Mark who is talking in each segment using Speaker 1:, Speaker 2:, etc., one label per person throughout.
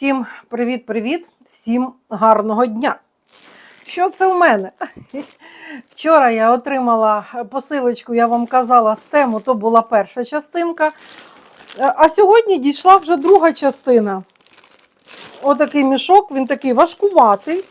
Speaker 1: Всім привіт-привіт, всім гарного дня. Що це в мене? Вчора я отримала посилочку, я вам казала, з тему, то була перша частинка. Е, А сьогодні дійшла вже друга частина. Отакий мішок, він такий важкуватий.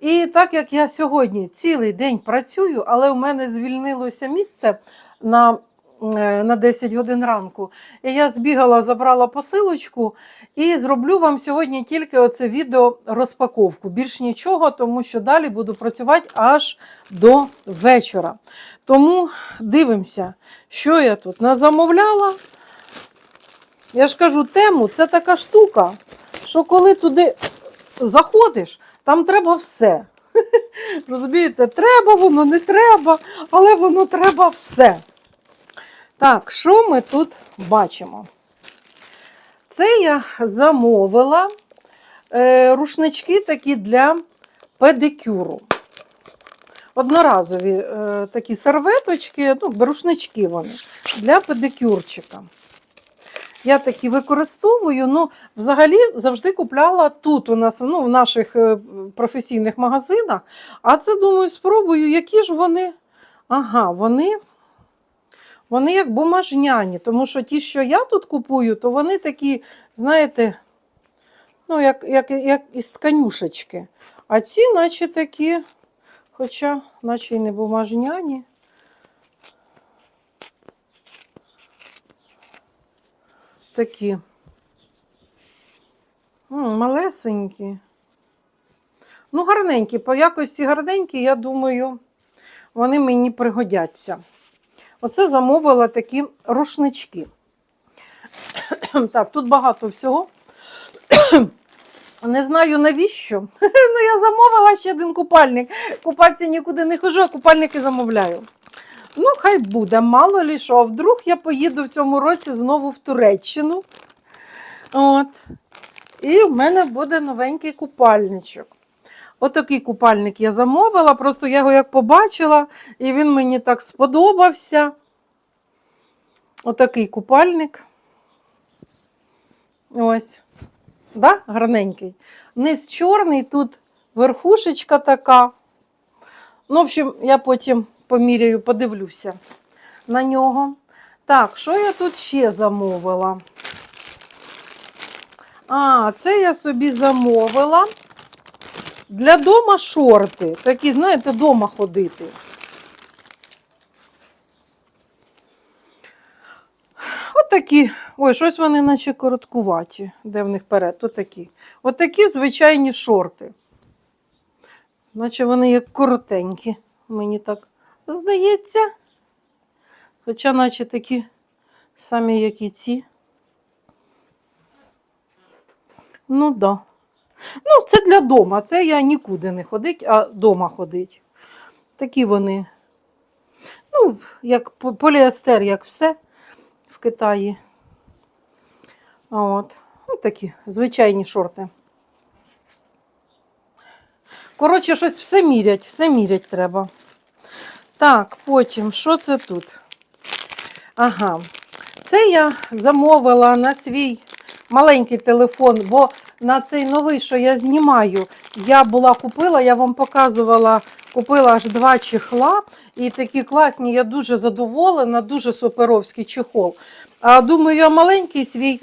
Speaker 1: І так як я сьогодні цілий день працюю, але у мене звільнилося місце на, на 10 годин ранку. І я збігала, забрала посилочку і зроблю вам сьогодні тільки оце відео розпаковку. Більш нічого, тому що далі буду працювати аж до вечора. Тому дивимося, що я тут назамовляла. Я ж кажу, тему це така штука, що коли туди заходиш, там треба все. Розумієте, треба воно, не треба, але воно треба все. Так, що ми тут бачимо? Це я замовила е, рушнички такі для педикюру. Одноразові е, такі серветочки, ну, рушнички вони для педикюрчика. Я такі використовую, ну, взагалі завжди купляла тут у нас, ну, в наших е, професійних магазинах. А це, думаю, спробую, які ж вони. Ага, вони, вони як бумажняні, тому що ті, що я тут купую, то вони такі, знаєте, ну, як, як, як із тканюшечки. А ці, наче такі, хоча, наче й не бумажняні. Такі. М, малесенькі. Ну, гарненькі, по якості гарненькі, я думаю, вони мені пригодяться. Оце замовила такі рушнички. Так, тут багато всього. Не знаю навіщо. Ну, я замовила ще один купальник. Купатися нікуди не хожу, а купальники замовляю. Ну, хай буде, мало лі що. А Вдруг я поїду в цьому році знову в Туреччину. От. І в мене буде новенький купальничок. Отакий купальник я замовила, просто я його як побачила, і він мені так сподобався. Отакий купальник. Ось. Да? Гарненький. Низ чорний, тут верхушечка така. Ну, в общем, я потім поміряю, подивлюся на нього. Так, що я тут ще замовила? А, це я собі замовила для дома шорти. Такі, знаєте, дома ходити. От такі. Ой, щось вони наче короткуваті. Де в них перед? Тут такі. От звичайні шорти. Наче вони як коротенькі. Мені так здається. Хоча, наче такі самі, як і ці. Ну, да. Ну, це для дома. Це я нікуди не ходить, а дома ходить. Такі вони. Ну, як поліестер, як все в Китаї. От. Ну, такі звичайні шорти. Коротше, щось все мірять, все мірять треба. Так, потім, що це тут? Ага. Це я замовила на свій маленький телефон, бо на цей новий, що я знімаю, я була купила, я вам показувала, купила аж два чехла. І такі класні, я дуже задоволена, дуже суперовський чехол. А думаю, я маленький свій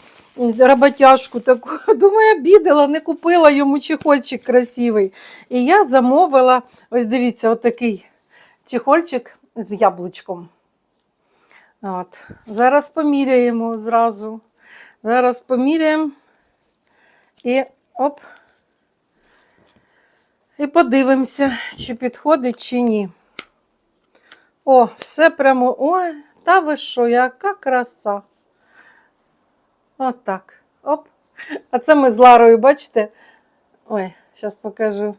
Speaker 1: роботяжку таку, думаю, обідала, не купила йому чехольчик красивий. І я замовила, ось дивіться, отакий чехольчик з яблучком. От. Зараз поміряємо зразу. Зараз поміряємо і оп. І подивимося, чи підходить, чи ні. О, все прямо. Ой, та ви що, яка краса. Отак. Оп. А це ми з Ларою, бачите? Ой, зараз покажу.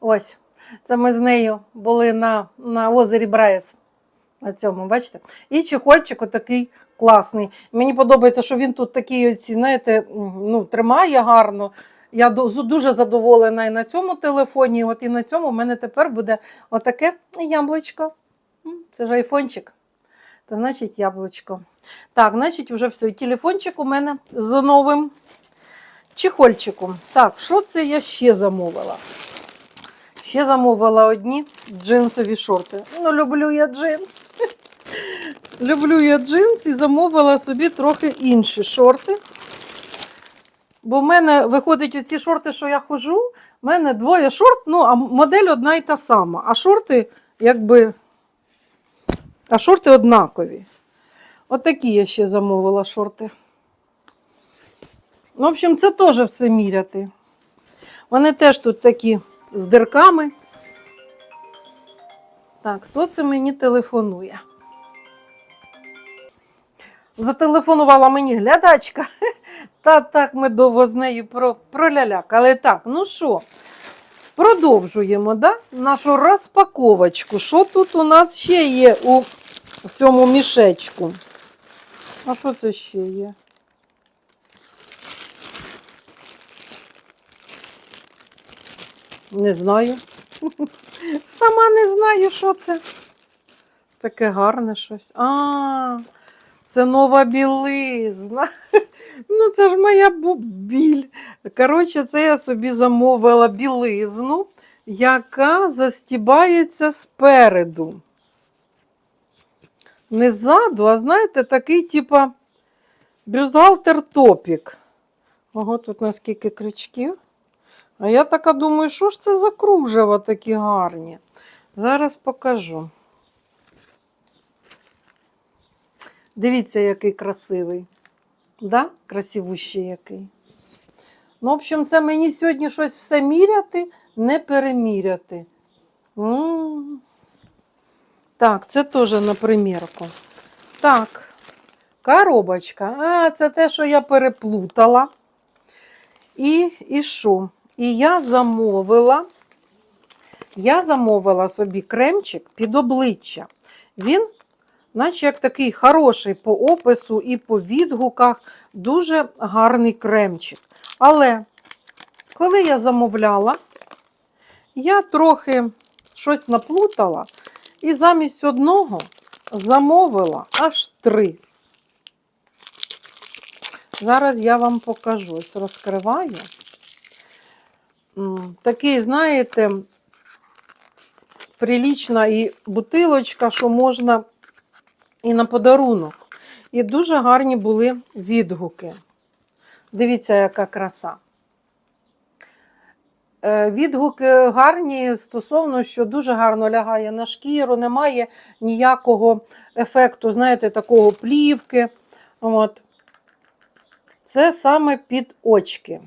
Speaker 1: Ось. Це ми з нею були на, на озері Браєс. На цьому, бачите? І чехольчик отакий класний. Мені подобається, що він тут такий, оці, знаєте, ну, тримає гарно. Я дуже задоволена і на цьому телефоні. От і на цьому в мене тепер буде отаке яблучко. Це ж айфончик. то значить яблучко. Так, значить, вже все. Телефончик у мене з новим чехольчиком. Так, що це я ще замовила? Ще замовила одні джинсові шорти. Ну, люблю я джинс. Люблю я джинс і замовила собі трохи інші шорти. Бо в мене виходить оці шорти, що я хожу, в мене двоє шорт, ну, а модель одна і та сама. А шорти, якби. А шорти однакові. Отакі я ще замовила шорти. В общем, це теж все міряти. Вони теж тут такі з дирками. Так, хто це мені телефонує? Зателефонувала мені глядачка. Та так ми довго з нею про, пролялякали. Так, ну що, продовжуємо да? нашу розпаковочку. Що тут у нас ще є у в цьому мішечку? А що це ще є? Не знаю. Сама не знаю, що це. Таке гарне щось. А, це нова білизна. Ну, це ж моя біль. Коротше, це я собі замовила білизну, яка застібається спереду. Не ззаду, а знаєте, такий, типа, бюстгальтер топік. Ого, тут наскільки крючків. А я така думаю, що ж це за кружева такі гарні? Зараз покажу. Дивіться, який красивий. Да? Красивущий який. Ну, в общем, це мені сьогодні щось все міряти, не переміряти. М. Так, це теж на примірку. Так, коробочка. А, це те, що я переплутала. І, і що? І я замовила, я замовила собі кремчик під обличчя. Він, наче як такий хороший по опису і по відгуках, дуже гарний кремчик. Але коли я замовляла, я трохи щось наплутала і замість одного замовила аж три. Зараз я вам покажу. Ось розкриваю. Такий, знаєте, прилічна і бутилочка, що можна і на подарунок. І дуже гарні були відгуки. Дивіться, яка краса. Е, Відгуки гарні стосовно, що дуже гарно лягає на шкіру, немає ніякого ефекту, знаєте, такого плівки. От. Це саме під очки.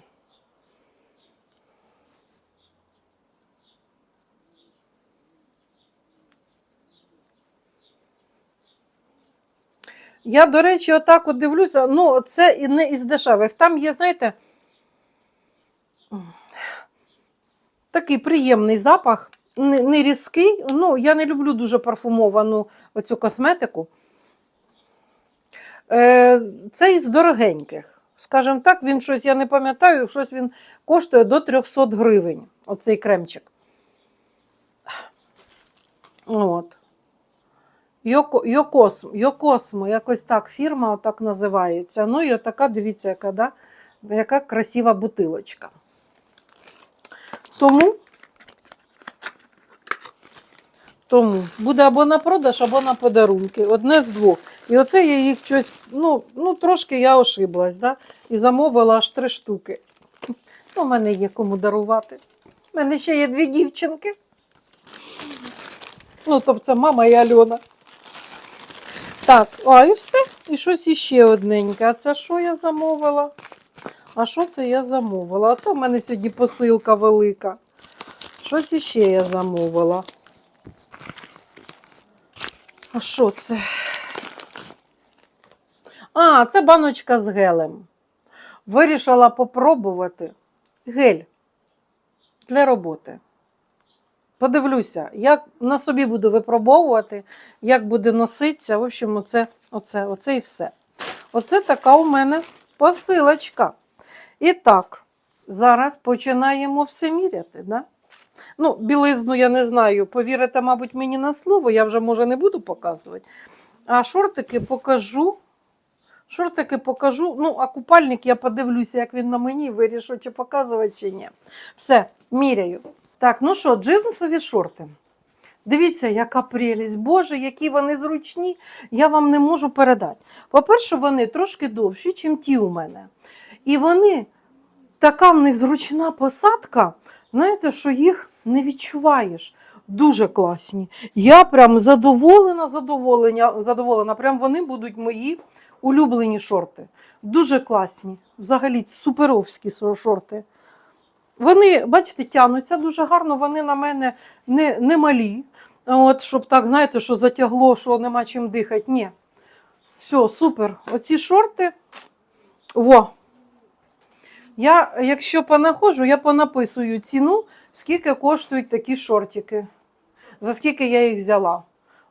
Speaker 1: Я, до речі, отак от дивлюся, ну, це і не із дешевих. Там є, знаєте, такий приємний запах, не, не різкий. Ну, я не люблю дуже парфумовану оцю косметику. Е, це із дорогеньких. Скажімо так, він щось, я не пам'ятаю, щось він коштує до 300 гривень, оцей кремчик. От. Йоко, Йокосм, Йокосмо, якось так фірма так називається. Ну і отака, дивіться, яка, да? яка красива бутилочка. Тому, тому буде або на продаж, або на подарунки. Одне з двох. І оце я їх щось, ну, ну трошки я ошиблась, да? і замовила аж три штуки. У мене є кому дарувати. У мене ще є дві дівчинки. Ну, тобто мама і Альона. Так, а і все. І щось іще одненьке. А це що я замовила? А що це я замовила? А це в мене сьогодні посилка велика. Щось іще я замовила. А що це? А, це баночка з гелем. Вирішила попробувати гель для роботи. Подивлюся, як на собі буду випробовувати, як буде носитися. В общем, оце, оце, оце і все. Оце така у мене посилочка. І так, зараз починаємо все міряти. Да? Ну, білизну я не знаю. Повірите, мабуть, мені на слово, я вже може не буду показувати. А шортики покажу. Шортики покажу. Ну, а купальник я подивлюся, як він на мені, вирішу, чи показувати, чи ні. Все, міряю. Так, ну що, джинсові шорти. Дивіться, яка прелість. Боже, які вони зручні, я вам не можу передати. По-перше, вони трошки довші, ніж ті у мене. І вони, така в них зручна посадка, знаєте, що їх не відчуваєш. Дуже класні. Я прям задоволена, задоволена, задоволена. Прям вони будуть мої улюблені шорти. Дуже класні. Взагалі суперовські шорти. Вони, бачите, тянуться дуже гарно, вони на мене не, не малі. От, щоб так, знаєте, що затягло, що нема чим дихати. Ні. Все, супер. Оці шорти. Во. Я, якщо понаходжу, я понаписую ціну, скільки коштують такі шортики. За скільки я їх взяла.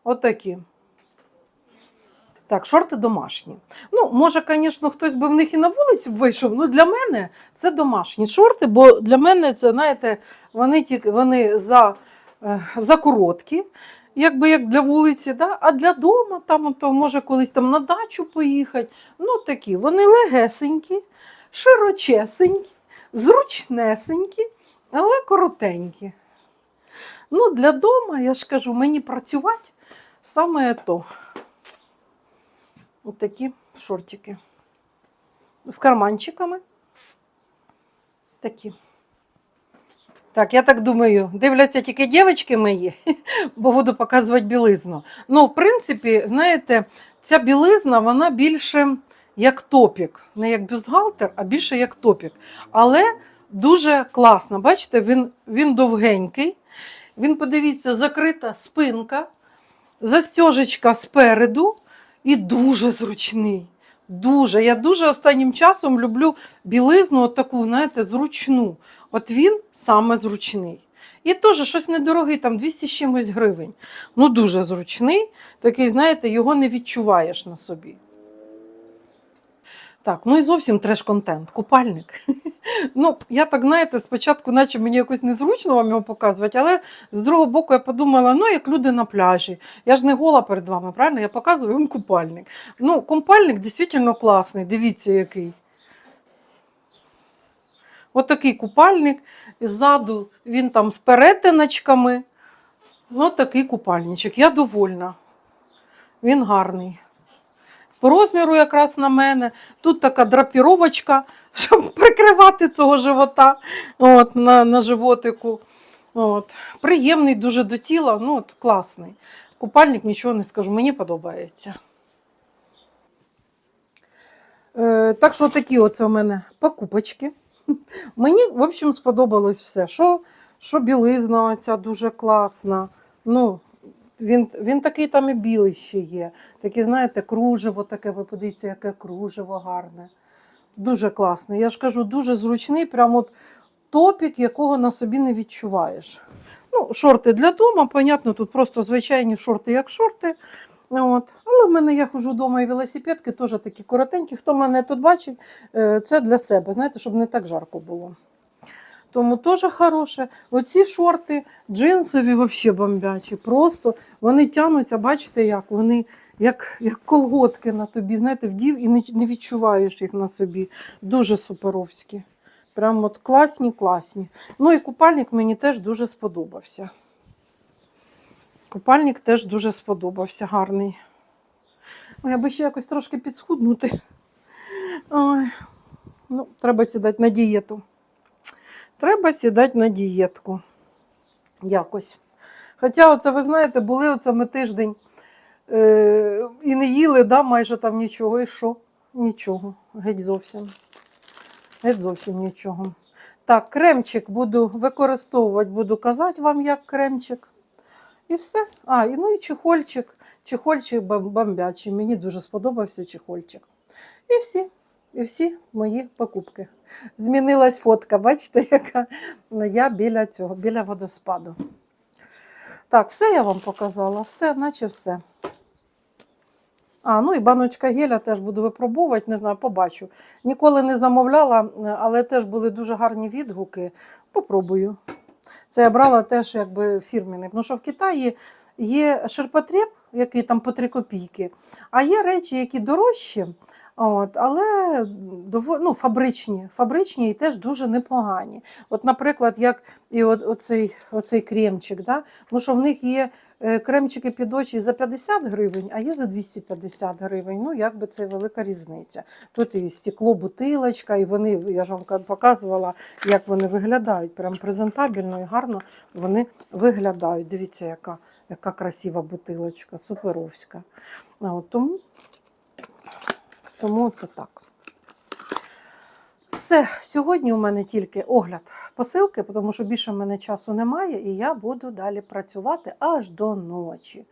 Speaker 1: Отакі. Так, шорти домашні. Ну, може, звісно, хтось би в них і на вулицю вийшов. Ну, для мене це домашні шорти, бо для мене це, знаєте, вони тільки вони за, е, за короткі, якби як для вулиці, да? а для дому, там, то може колись там на дачу поїхати. Ну, такі, вони легесенькі, широчесенькі, зручнесенькі, але коротенькі. Ну, для дому, я ж кажу, мені працювати саме то. Ось такі шортики. З карманчиками. Такі. Так, я так думаю, дивляться тільки дівчатки мої, бо буду показувати білизну. Ну, в принципі, знаєте, ця білизна, вона більше як топік. Не як бюстгальтер, а більше як топік. Але дуже класно. Бачите, він, він довгенький. Він, подивіться, закрита спинка, застежечка спереду і дуже зручний. Дуже. Я дуже останнім часом люблю білизну, от таку, знаєте, зручну. От він саме зручний. І теж щось недорогий, там 200 з чимось гривень. Ну, дуже зручний. Такий, знаєте, його не відчуваєш на собі. Так, ну і зовсім треш-контент. Купальник. Ну, я так, знаєте, спочатку, наче мені якось незручно вам його показувати, але з другого боку я подумала, ну, як люди на пляжі. Я ж не гола перед вами, правильно? Я показую вам купальник. Ну, купальник дійсно класний, дивіться, який. От такий купальник. Ззаду він там з перетиночками. Ну, такий купальничок. Я довольна. Він гарний. По розміру якраз на мене. Тут така драпіровочка, щоб прикривати цього живота от, на, на животику. От. Приємний дуже до тіла, ну от, класний. Купальник нічого не скажу, мені подобається. Е, так що такі оце у мене покупочки. Мені, в общем, сподобалось все. Що, що білизна оця дуже класна. Ну, він, він такий там і білий ще є. Таке, знаєте, кружево таке, ви подивіться, яке кружево гарне. Дуже класний. Я ж кажу, дуже зручний, прям от топік, якого на собі не відчуваєш. Ну, шорти для дому, понятно, тут просто звичайні шорти, як шорти. От. Але в мене я хожу вдома і велосипедки теж такі коротенькі. Хто мене тут бачить, е, це для себе, знаєте, щоб не так жарко було. Тому теж хороше. Оці шорти джинсові взагалі бомбячі. Просто вони тягнуться, бачите, як вони як, як колготки на тобі, знаєте, вдів і не, не відчуваєш їх на собі. Дуже суперовські. Прям от класні, класні. Ну і купальник мені теж дуже сподобався. Купальник теж дуже сподобався, гарний. Ой, аби ще якось трошки підсхуднути. Ой. Ну, треба сідати на дієту. Треба сідати на дієтку. Якось. Хоча, оце, ви знаєте, були оце ми тиждень е, і не їли, да, майже там нічого. І що? Нічого. Геть зовсім. Геть зовсім нічого. Так, кремчик буду використовувати, буду казати вам, як кремчик. І все. А, і, ну і чехольчик. Чехольчик бомбячий. Мені дуже сподобався чехольчик. І всі. І всі мої покупки. Змінилась фотка, бачите, яка я біля цього, біля водоспаду. Так, все я вам показала, все, наче все. А, ну і баночка геля теж буду випробовувати, не знаю, побачу. Ніколи не замовляла, але теж були дуже гарні відгуки. Попробую. Це я брала теж якби фірміний. Тому що в Китаї є ширпотреб, який там по 3 копійки. А є речі, які дорожчі, от, але дово- ну, фабричні, фабричні і теж дуже непогані. От, наприклад, як і от, оцей, оцей кремчик, да? ну, що в них є е, кремчики під очі за 50 гривень, а є за 250 гривень. Ну, якби це велика різниця. Тут і стекло, бутилочка, і вони, я ж вам показувала, як вони виглядають. Прям презентабельно і гарно вони виглядають. Дивіться, яка, яка красива бутилочка, суперовська. От тому, тому це так. Все, сьогодні у мене тільки огляд посилки, тому що більше в мене часу немає, і я буду далі працювати аж до ночі.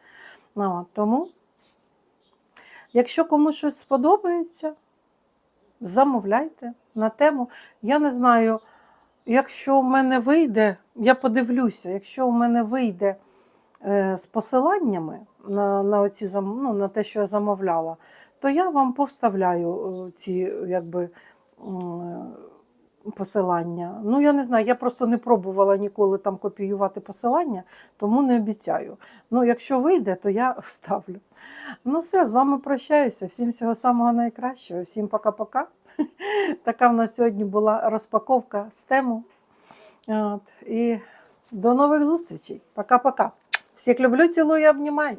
Speaker 1: Ну, тому, якщо комусь щось сподобається, замовляйте на тему. Я не знаю, якщо в мене вийде, я подивлюся, якщо в мене вийде е, з посиланнями на, на, оці, ну, на те, що я замовляла, то я вам повставляю е, ці якби. Посилання. Ну, я не знаю, я просто не пробувала ніколи там копіювати посилання, тому не обіцяю. Ну, якщо вийде, то я вставлю. Ну, все, з вами прощаюся. Всім всього самого найкращого. Всім пока-пока. Така в нас сьогодні була розпаковка з тему. От. І до нових зустрічей. Пока-пока. Всіх люблю, цілую, обнімаю.